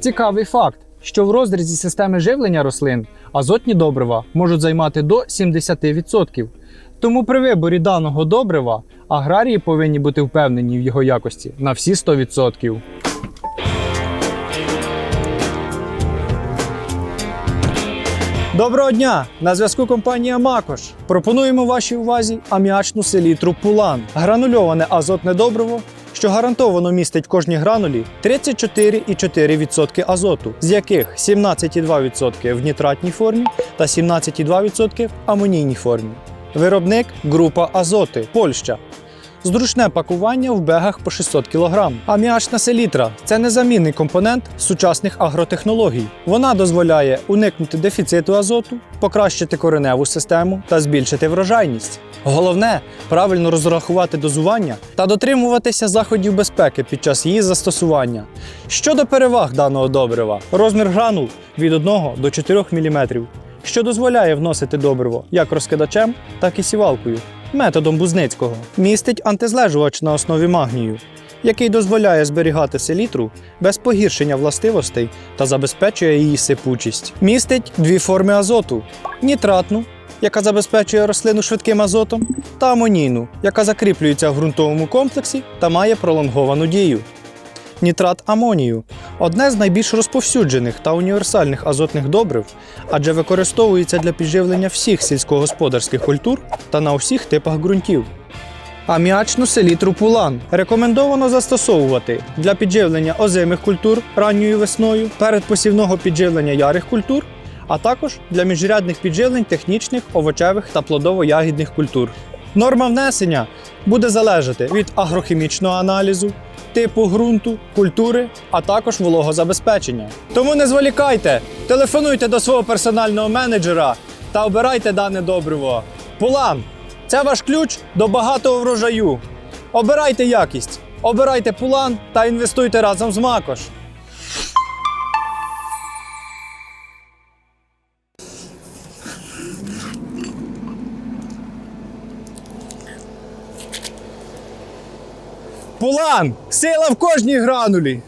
Цікавий факт, що в розрізі системи живлення рослин азотні добрива можуть займати до 70%. Тому при виборі даного добрива аграрії повинні бути впевнені в його якості на всі 100%. Доброго дня! На зв'язку компанія Макош. Пропонуємо вашій увазі аміачну селітру Пулан, гранульоване азотне добриво, що гарантовано містить в кожній гранулі 34,4% азоту, з яких 17,2% в нітратній формі та 17,2% в амонійній формі. Виробник група Азоти, Польща. Зручне пакування в бегах по 600 кг. Аміачна селітра це незамінний компонент сучасних агротехнологій. Вона дозволяє уникнути дефіциту азоту, покращити кореневу систему та збільшити врожайність. Головне правильно розрахувати дозування та дотримуватися заходів безпеки під час її застосування. Щодо переваг даного добрива, розмір гранул від 1 до 4 мм, що дозволяє вносити добриво як розкидачем, так і сівалкою методом Бузницького. Містить антизлежувач на основі магнію, який дозволяє зберігати селітру без погіршення властивостей та забезпечує її сипучість. Містить дві форми азоту: нітратну, яка забезпечує рослину швидким азотом, та амонійну, яка закріплюється в ґрунтовому комплексі та має пролонговану дію. Нітрат амонію одне з найбільш розповсюджених та універсальних азотних добрив, адже використовується для підживлення всіх сільськогосподарських культур та на усіх типах ґрунтів. Аміачну селітру пулан рекомендовано застосовувати для підживлення озимих культур ранньою весною, передпосівного підживлення ярих культур, а також для міжрядних підживлень технічних, овочевих та плодово-ягідних культур. Норма внесення буде залежати від агрохімічного аналізу, типу ґрунту, культури, а також вологозабезпечення. Тому не зволікайте, телефонуйте до свого персонального менеджера та обирайте дане добриво. Пулан це ваш ключ до багатого врожаю. Обирайте якість, обирайте пулан та інвестуйте разом з Макош. Пулан! Сила в кожній гранулі!